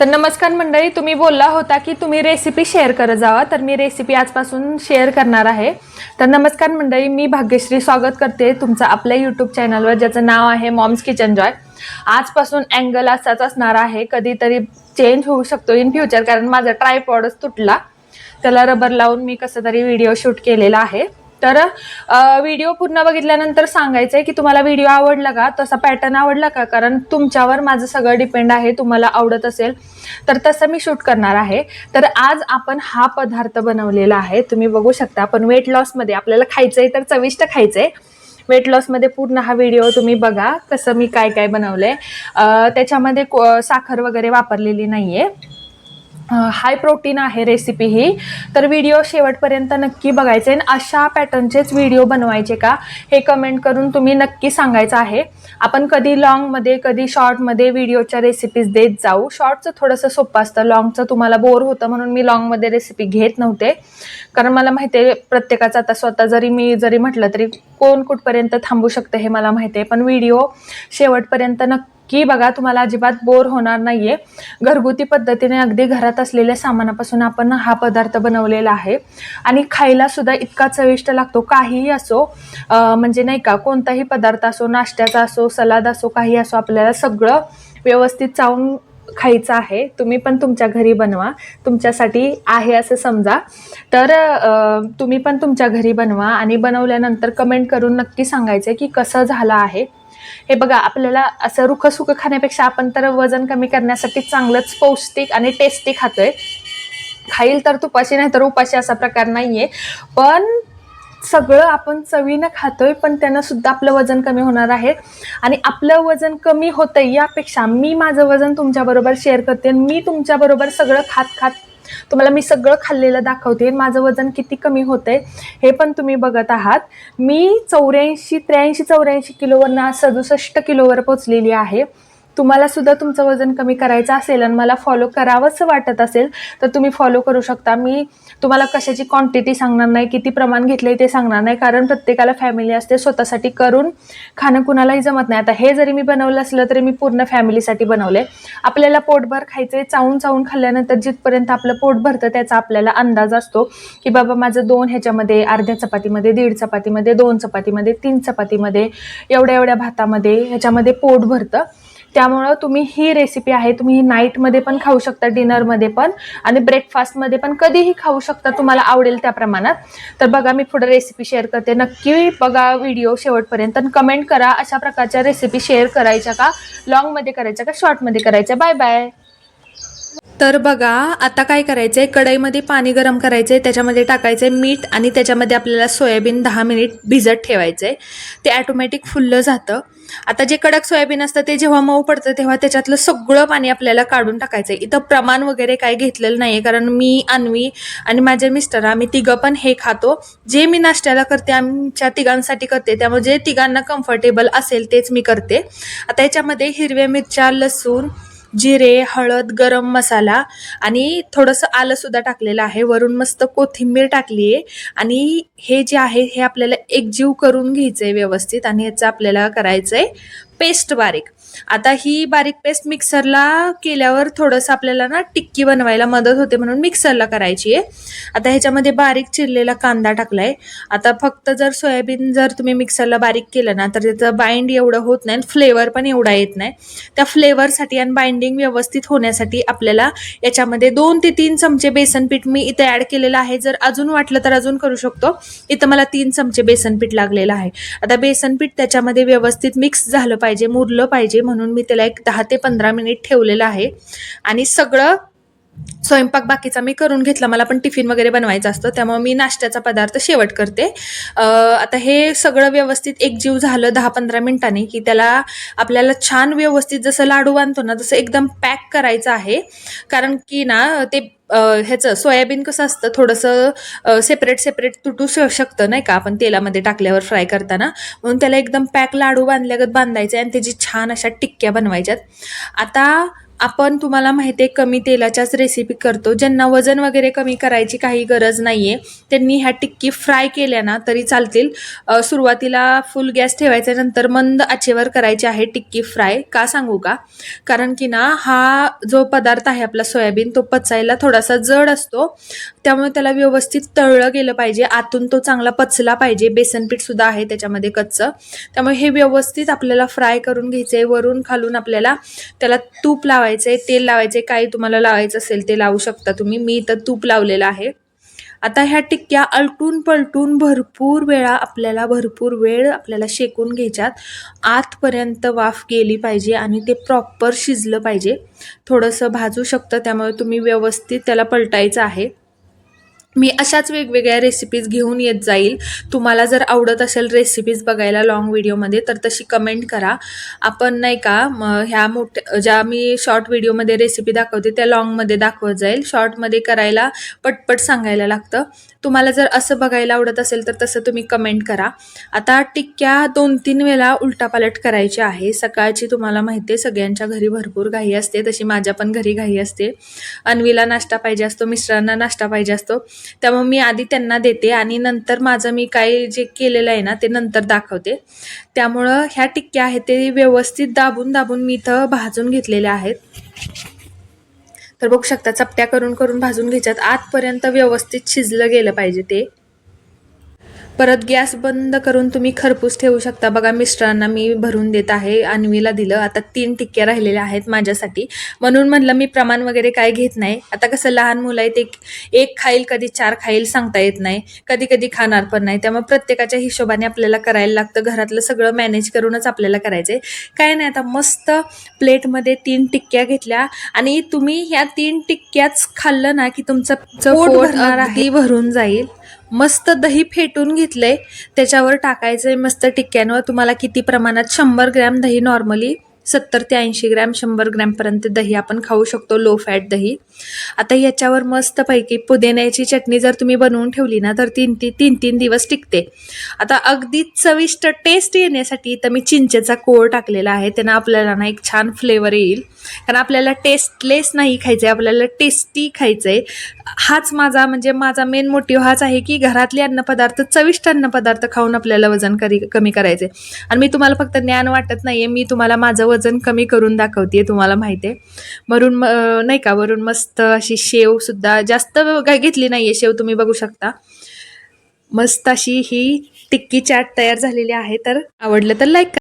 तर नमस्कार मंडळी तुम्ही बोलला होता की तुम्ही रेसिपी शेअर करत जावा. तर मी रेसिपी आजपासून शेअर करणार आहे. तर नमस्कार मंडळी मी भाग्यश्री स्वागत करते तुमचं आपल्या यूट्यूब चॅनलवर ज्याचं नाव आहे मॉम्स किचन जॉय आजपासून अँगल असाच असणार आहे. कधीतरी चेंज होऊ शकतो इन फ्युचर कारण माझा ट्रायपॉडच तुटला. त्याला रबर लावून मी कसं तरी व्हिडिओ शूट केलेला आहे. तर व्हिडिओ पूर्ण बघितल्यानंतर सांगायचं आहे की तुम्हाला व्हिडिओ आवडला का? तसा पॅटर्न आवडला का? कारण तुमच्यावर माझं सगळं डिपेंड आहे तुम्हाला आवडत असेल तर तसं मी शूट करणार आहे. तर आज आपण हा पदार्थ बनवलेला आहे. तुम्ही बघू शकता पण वेट लॉसमध्ये आपल्याला खायचं आहे तर चविष्ट खायचं आहे वेट लॉसमध्ये पूर्ण हा व्हिडिओ तुम्ही बघा कसं मी काय काय बनवलंय. आहे त्याच्यामध्ये को- साखर वगैरे वापरलेली नाही आहे हाय प्रोटीन आहे रेसिपी ही. तर व्हिडिओ शेवटपर्यंत नक्की बघायचे आणि अशा पॅटर्नचेच व्हिडिओ बनवायचे का हे कमेंट करून तुम्ही नक्की सांगायचं आहे. आपण कधी लॉंगमध्ये कधी शॉर्टमध्ये व्हिडिओच्या रेसिपीज देत जाऊ. शॉर्टचं थोडंसं सोपं असतं. लॉंगचं तुम्हाला बोर होतं म्हणून मी लॉंगमध्ये रेसिपी घेत नव्हते. कारण मला माहिती आहे प्रत्येकाचं आता स्वतः जरी मी जरी म्हटलं तरी कोण कुठपर्यंत थांबू शकतं हे मला माहिती आहे. पण व्हिडिओ शेवटपर्यंत नक्की की बघा तुम्हाला अजिबात बोर होणार नाहीये. घरगुती पद्धतीने अगदी घरात असलेल्या सामानापासून आपण हा पदार्थ बनवलेला आहे. आणि खायला सुद्धा इतका चविष्ट लागतो. काहीही असो म्हणजे नाही का कोणताही पदार्थ असो नाश्त्याचा असो सलाद असो काही असो आपल्याला सगळं व्यवस्थित चावून खायचं आहे. तुम्ही पण तुमच्या घरी बनवा. तुमच्यासाठी आहे असं समजा. तर तुम्ही पण तुमच्या घरी बनवा आणि बनवल्यानंतर कमेंट करून नक्की सांगायचं की कसं झालं आहे. हे बघा आपल्याला असं रुखं खाण्यापेक्षा आपण तर वजन कमी करण्यासाठी चांगलंच पौष्टिक आणि टेस्टी खातोय. खाईल तर तुपाशी नाही तर उपाशी असा प्रकार नाहीये. पण सगळं आपण चवीनं खातोय पण त्यांना सुद्धा आपलं वजन कमी होणार आहे. आणि आपलं वजन कमी होतंय यापेक्षा मी माझं वजन तुमच्याबरोबर शेअर करते आणि मी तुमच्याबरोबर सगळं खात खात तुम्हाला मी सगळं खाल्लेलं दाखवते. आणि माझं वजन किती कमी होतंय हे पण तुम्ही बघत आहात. मी चौऱ्याऐंशी त्र्याऐंशी चौऱ्याऐंशी किलोवरनं सदुसष्ट किलोवर पोचलेली आहे. तुम्हाला सुद्धा तुमचं वजन कमी करायचं असेल आणि मला फॉलो करावंच वाटत असेल तर तुम्ही फॉलो करू शकता. मी तुम्हाला कशाची क्वांटिटी सांगणार नाही किती प्रमाण घेतलंय ते सांगणार नाही कारण प्रत्येकाला फॅमिली असते स्वतःसाठी करून खाणं कुणालाही जमत नाही. आता हे जरी मी बनवलं असलं तरी मी पूर्ण फॅमिलीसाठी बनवले आपल्याला पोटभर खायचंय चावून चावून खाल्ल्यानंतर जिथपर्यंत आपलं पोट भरतं त्याचा आपल्याला अंदाज असतो की बाबा माझं दोन ह्याच्यामध्ये अर्ध्या चपातीमध्ये दीड चपातीमध्ये दोन चपातीमध्ये तीन चपातीमध्ये एवढ्या एवढ्या भातामध्ये ह्याच्यामध्ये पोट भरतं. त्यामुळं तुम्ही ही रेसिपी आहे तुम्ही ही नाईटमध्ये पण खाऊ शकता डिनरमध्ये पण. आणि ब्रेकफास्टमध्ये पण कधीही खाऊ शकता तुम्हाला आवडेल त्या प्रमाणात. तर बघा मी पुढे रेसिपी शेअर करते. नक्की बघा व्हिडिओ शेवटपर्यंत कमेंट करा अशा प्रकारच्या रेसिपी शेअर करायच्या का लॉंगमध्ये करायच्या का शॉर्टमध्ये करायच्या. बाय बाय तर बघा आता काय करायचं आहे कढईमध्ये पाणी गरम करायचं आहे त्याच्यामध्ये टाकायचं आहे मीठ आणि त्याच्यामध्ये आपल्याला सोयाबीन दहा मिनिट भिजत ठेवायचं आहे ते ॲटोमॅटिक फुललं जातं. आता जे कडक सोयाबीन असतं ते जेव्हा मऊ पडतं तेव्हा त्याच्यातलं सगळं पाणी आपल्याला काढून टाकायचं. आहे इथं प्रमाण वगैरे काय घेतलेलं नाही आहे कारण मी अन्वी आणि माझे मिस्टर आम्ही तिघं पण हे खातो. जे मी नाश्त्याला करते आमच्या तिघांसाठी करते. त्यामुळे जे तिघांना कम्फर्टेबल असेल तेच मी करते. आता याच्यामध्ये हिरव्या मिरच्या लसूण जिरे हळद गरम मसाला आणि थोडंसं आलंसुद्धा टाकलेलं आहे. वरून मस्त कोथिंबीर टाकली आहे आणि हे जे आहे हे आपल्याला एकजीव करून घ्यायचं आहे व्यवस्थित आणि ह्याचं आपल्याला करायचं आहे पेस्ट बारीक. आता ही बारीक पेस्ट मिक्सरला केल्यावर थोडंसं आपल्याला ना टिक्की बनवायला मदत होते म्हणून मिक्सरला करायची आहे. आता ह्याच्यामध्ये बारीक चिरलेला कांदा टाकलाय. आता फक्त जर सोयाबीन जर तुम्ही मिक्सरला बारीक केलं ना तर त्याचं बाइंड एवढं होत नाही फ्लेवर पण एवढा येत नाही. त्या फ्लेवरसाठी आणि बाइंडिंग व्यवस्थित होण्यासाठी आपल्याला याच्यामध्ये दोन ते तीन चमचे बेसन पीठ मी इथे ऍड केलेलं आहे. जर अजून वाटलं तर अजून करू शकतो. इथं मला तीन चमचे बेसन पीठ लागलेलं आहे. आता बेसन पीठ त्याच्यामध्ये व्यवस्थित मिक्स झालं पाहिजे मुरलं पाहिजे. म्हणून मी त्याला एक दहा ते पंधरा मिनिट ठेवलेलं आहे. आणि सगळं स्वयंपाक बाकीचा मी करून घेतला. मला पण टिफिन वगैरे बनवायचं असतं. त्यामुळे मी नाश्त्याचा पदार्थ शेवट करते. आता हे सगळं व्यवस्थित एकजीव झालं दहा पंधरा मिनिटांनी की त्याला आपल्याला छान व्यवस्थित जसं लाडू बांधतो ना तसं एकदम पॅक करायचं आहे. कारण की ना ते ह्याचं सोयाबीन कसं असतं थोडंसं सेपरेट सेपरेट तुटू शकतं नाही का? आपण तेलामध्ये टाकल्यावर फ्राय करताना. म्हणून त्याला एकदम पॅक लाडू बांधल्यागत बांधायचे आणि त्याची छान अशा टिक्क्या बनवायच्यात. आता आपण तुम्हाला माहिती आहे कमी तेलाच्याच रेसिपी करतो. ज्यांना वजन वगैरे कमी करायची काही गरज नाही आहे त्यांनी ह्या टिक्की फ्राय केल्या ना तरी चालतील. सुरुवातीला फुल गॅस ठेवायचा नंतर मंद आचेवर करायची आहे टिक्की फ्राय का सांगू का? कारण की ना हा जो पदार्थ आहे आपला सोयाबीन तो पचायला थोडासा जड असतो. त्यामुळे त्याला व्यवस्थित तळलं गेलं पाहिजे. आतून तो चांगला पचला पाहिजे. बेसनपीठसुद्धा आहे त्याच्यामध्ये कच्चं. त्यामुळे हे व्यवस्थित आपल्याला फ्राय करून घ्यायचं आहे वरून खालून आपल्याला त्याला तूप लावायचं आहे तेल लावायचं आहे काही तुम्हाला लावायचं असेल ते लावू शकता तुम्ही. मी इथं तूप लावलेलं आहे. आता ह्या टिक्क्या अलटून पलटून भरपूर वेळा आपल्याला भरपूर वेळ आपल्याला शेकून घ्यायच्यात. आतपर्यंत वाफ गेली पाहिजे आणि ते प्रॉपर शिजलं पाहिजे. थोडंसं भाजू शकतं त्यामुळे तुम्ही व्यवस्थित त्याला पलटायचं आहे. मी अशाच वेगवेगळ्या रेसिपीज घेऊन येत जाईल. तुम्हाला जर आवडत असेल रेसिपीज बघायला लॉंग व्हिडिओमध्ये तर तशी कमेंट करा. आपण नाही का ह्या मोठ्या ज्या मी शॉर्ट व्हिडिओमध्ये रेसिपी दाखवते त्या लॉंगमध्ये दाखवत जाईल. शॉर्टमध्ये करायला पटपट सांगायला लागतं. तुम्हाला जर असं बघायला आवडत असेल तर तसं तुम्ही कमेंट करा. आता टिक्क्या दोन तीन वेळा उलटापालट करायची आहे. सकाळची तुम्हाला माहिती आहे सगळ्यांच्या घरी भरपूर घाई असते तशी माझ्या पण घरी घाई असते. अन्वीला नाश्ता पाहिजे असतो मिस्टरांना नाश्ता पाहिजे असतो. त्यामुळे मी आधी त्यांना देते आणि नंतर माझं मी काय जे केलेलं आहे ना ते नंतर दाखवते. त्यामुळं ह्या टिक्क्या आहेत ते व्यवस्थित दाबून दाबून मी इथं भाजून घेतलेल्या आहेत. तर बघू शकता चपट्या करून करून भाजून घ्यायच्यात. आतपर्यंत व्यवस्थित शिजलं गेलं पाहिजे ते. परत गॅस बंद करून तुम्ही खरपूस ठेवू शकता. बघा मिस्टरांना मी भरून देत आहे अन्वीला दिलं. आता तीन टिक्क्या राहिलेल्या आहेत माझ्यासाठी. म्हणून म्हणलं मी प्रमाण वगैरे काय घेत नाही. आता कसं लहान मुलं आहेत एक एक खाईल कधी चार खाईल सांगता येत नाही. कधी कधी खाणार पण नाही. त्यामुळे प्रत्येकाच्या हिशोबाने आपल्याला करायला लागतं. घरातलं सगळं मॅनेज करूनच आपल्याला करायचं आहे काय नाही आता मस्त प्लेटमध्ये तीन टिक्क्या घेतल्या. आणि तुम्ही ह्या तीन टिक्क्याच खाल्लं ना की तुमचं पोट भरणार आहे. भरून जाईल. मस्त दही फेटून घेतलंय. त्याच्यावर टाकायचंय मस्त टिक्क्यांवर. तुम्हाला किती प्रमाणात शंभर ग्रॅम दही नॉर्मली सत्तर ते ऐंशी ग्रॅम शंभर ग्रॅमपर्यंत दही आपण खाऊ शकतो लो फॅट दही. आता याच्यावर मस्तपैकी पुदिन्याची चटणी जर तुम्ही बनवून ठेवली ना तर तीन ती तीन तीन दिवस टिकते. आता अगदी चविष्ट टेस्ट येण्यासाठी तर मी चिंचेचा कोळ टाकलेला आहे. त्यांना आपल्याला ना एक छान फ्लेवर येईल. कारण आपल्याला टेस्टलेस नाही खायचं आहे आपल्याला टेस्टी खायचं आहे हाच माझा म्हणजे माझा मेन मोटिव्ह हाच आहे की घरातले अन्नपदार्थ चविष्ट अन्नपदार्थ खाऊन आपल्याला वजन करी कमी करायचे आणि मी तुम्हाला फक्त ज्ञान वाटत नाही आहे मी तुम्हाला माझं वजन वजन कमी करून दाखवते तुम्हाला माहिती आहे वरून म- नाही का वरून मस्त अशी शेव सुद्धा जास्त काय घेतली नाही आहे शेव तुम्ही बघू शकता. मस्त अशी ही टिक्की चाट तयार झालेली आहे तर आवडलं तर लाईक